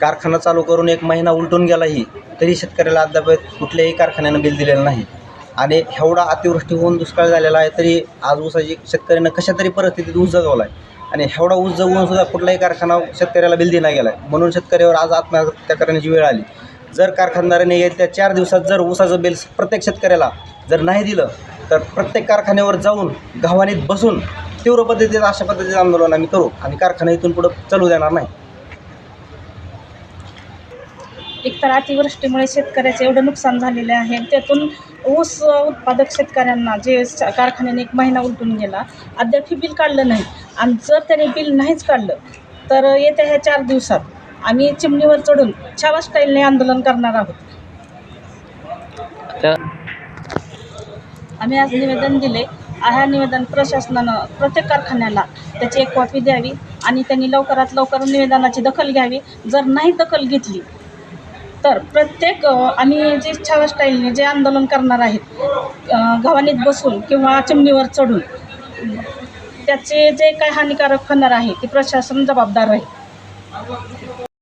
कारखाना चालू करून एक महिना उलटून गेलाही तरी शेतकऱ्याला अद्याप कुठल्याही कारखान्यानं बिल दिलेलं नाही. आणि एवढा अतिवृष्टी होऊन दुष्काळ झालेला आहे तरी आज ऊसाची शेतकऱ्यानं कशा तरी परिस्थितीत ऊस जगवला आहे आणि एवढा ऊस जगवून सुद्धा कुठलाही कारखाना शेतकऱ्याला बिल दिला गेला आहे म्हणून शेतकऱ्यावर आज आत्महत्या करण्याची वेळ आली. जर कारखानदाराने येत्या चार दिवसात जर ऊसाचं बिल प्रत्येक शेतकऱ्याला जर नाही दिलं तर प्रत्येक कारखान्यावर जाऊन गव्हाणीत बसून तीव्र पद्धतीचं अशा पद्धतीचं आंदोलन आम्ही करू आणि कारखाना इथून पुढं चालू देणार नाही. एकतर अतिवृष्टीमुळे शेतकऱ्याचं एवढं नुकसान झालेलं आहे त्यातून ऊस उत्पादक शेतकऱ्यांना जे कारखान्याने एक महिना उलटून गेला अद्याप बिल काढलं नाही. आणि जर त्याने बिल नाहीच काढलं तर येत्या ह्या चार दिवसात आम्ही चिमणीवर चढून छावा स्टाईलने आंदोलन करणार आहोत. आम्ही आज निवेदन दिले. ह्या निवेदन प्रशासनानं प्रत्येक कारखान्याला त्याची एक कॉपी द्यावी आणि त्यांनी लवकरात लवकर निवेदनाची दखल घ्यावी. जर नाही दखल घेतली तर प्रत्येक आणि जे छावा स्टाईलने जे आंदोलन करणार आहेत गव्हाणीत बसून किंवा चिमणीवर चढून त्याचे जे काय हानिकारक होणार आहे ते प्रशासन जबाबदार राहील.